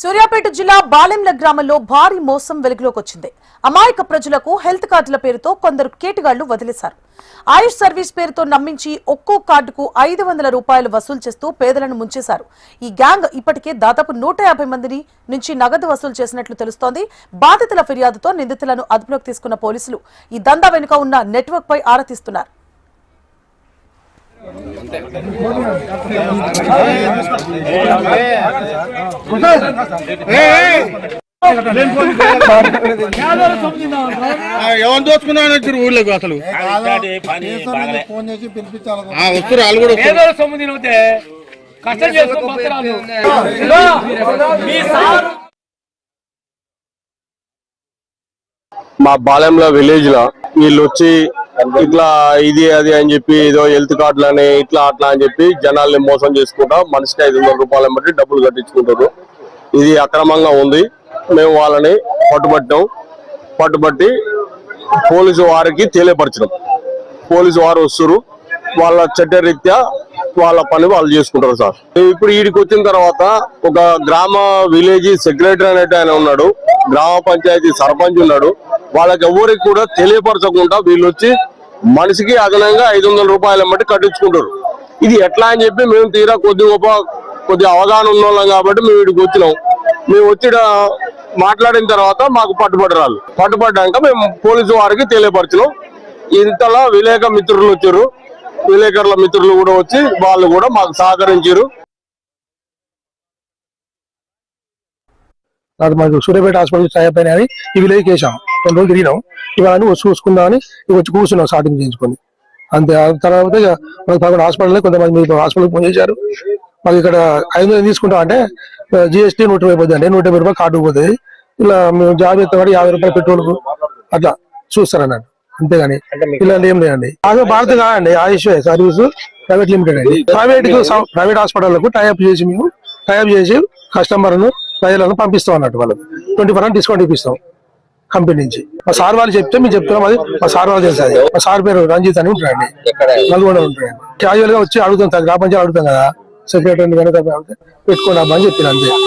సూర్యాపేట జిల్లా బాలెంల గ్రామంలో భారీ మోసం వెలుగులోకి వచ్చింది. అమాయక ప్రజలకు హెల్త్ కార్డుల పేరుతో కొందరు కేటుగాళ్ళు వదిలేశారు. ఆయుష్ సర్వీస్ పేరుతో నమ్మించి ఒక్కో కార్డుకు ఐదు వందల రూపాయలు వసూలు చేస్తూ పేదలను ముంచేశారు. ఈ గ్యాంగ్ ఇప్పటికే దాదాపు నూట యాభై మందిని నుంచి నగదు వసూలు చేసినట్లు తెలుస్తోంది. బాధితుల ఫిర్యాదుతో నిందితులను అదుపులోకి తీసుకున్న పోలీసులు ఈ దందా వెనుక ఉన్న నెట్వర్క్ పై ఆరా తీస్తున్నారు. ఎవరు దోచుకున్నాను వచ్చారు ఊళ్ళోకి అసలు? ఫోన్ చేసి పిలిపించాలి ఆ, వస్తారు వాళ్ళు కూడా కష్టం చేసుకుని మా బాలెంల విలేజ్లో వీళ్ళు వచ్చి ఇట్లా ఇది అది అని చెప్పి ఏదో హెల్త్ కార్డులు అని ఇట్లా అట్లా అని చెప్పి జనాల్ని మోసం చేసుకుంటా మనిషికి ఐదు వందల రూపాయలు బట్టి డబ్బులు కట్టించుకుంటారు. ఇది అక్రమంగా ఉంది. మేము వాళ్ళని పట్టుబట్టాం. పట్టుబట్టి పోలీసు వారికి తెలియపరచడం పోలీసు వారు వస్తారు. వాళ్ళ చట్టరీత్యా వాళ్ళ పని వాళ్ళు చేసుకుంటారు సార్. ఇప్పుడు వీడికి వచ్చిన తర్వాత ఒక గ్రామ విలేజ్ సెక్రటరీ అనేది ఆయన ఉన్నాడు. గ్రామ పంచాయతీ సర్పంచ్ ఉన్నాడు. వాళ్ళకి ఎవరికి కూడా తెలియపరచకుండా వీళ్ళు వచ్చి మనిషికి అదనంగా ఐదు వందల రూపాయలు బట్టి కట్టించుకుంటారు. ఇది ఎట్లా అని చెప్పి మేము తీరా కొద్ది గొప్ప కొద్ది అవగాహన ఉన్న వాళ్ళం కాబట్టి మేము వీడికి వచ్చినాం. మేము వచ్చి మాట్లాడిన తర్వాత మాకు పట్టుబడరాలు పట్టుబడ్డాక మేము పోలీసు వారికి తెలియపరచినాం. ఇంతలా విలేక మిత్రులు వచ్చారు. విలేకరుల మిత్రులు కూడా వచ్చి వాళ్ళు కూడా మాకు సహకరించారు. మాకు సూర్యాపేట హాస్పిటల్ టైప్ అని ఈ విలేజ్కి వేసాం కొన్ని రోజులు తిరిగినాం. ఇవాళ వచ్చి చూసుకుందామని ఇక వచ్చి కూర్చున్నాం స్టార్టింగ్ చేయించుకొని. అంతే తర్వాత ఇక మనకు పదకొండు హాస్పిటల్ కొంతమంది మీరు హాస్పిటల్ ఫోన్ చేశారు. మాకు ఇక్కడ ఐదు వందలు తీసుకుంటాం అంటే జిఎస్టీ నూట ఇరవై పోతుంది అంటే నూట యాభై రూపాయలు కార్డు పోతుంది. ఇలా మేము జాబ్ ఎత్తామని యాభై రూపాయలు పెట్రోల్కు అట్లా చూస్తారన్నట్టు. అంతేగాని ఇలాంటి ఏం లేదండి. బాగా భారత కాదండి ఆయుష్ సర్వీస్ ప్రైవేట్ లిమిటెడ్ అండి. ప్రైవేట్ ప్రైవేట్ హాస్పిటల్లకు టైఅప్ చేసి మేము టైఅప్ చేసి కస్టమర్ను ప్రజలను పంపిస్తాం అన్నట్టు వాళ్ళకి. ట్వంటీ పర్సెంట్ డిస్కౌంట్ ఇప్పిస్తాం. కంపెనీ నుంచి. మా సార్ వాళ్ళు చెప్తే మేము చెప్తున్నాం అది మా సార్ వాళ్ళు తెలుసు అది. మా సార్ పేరు రంజిత్ అని ఉంటాడండి. నల్గొండ ఉంటాడండి క్యాజువల్గా వచ్చి అడుగుతాం గ్రామ పంచాయతీ అడుగుతాం కదా. సెక్రటరీ కనుక అని చెప్పిన అంతే.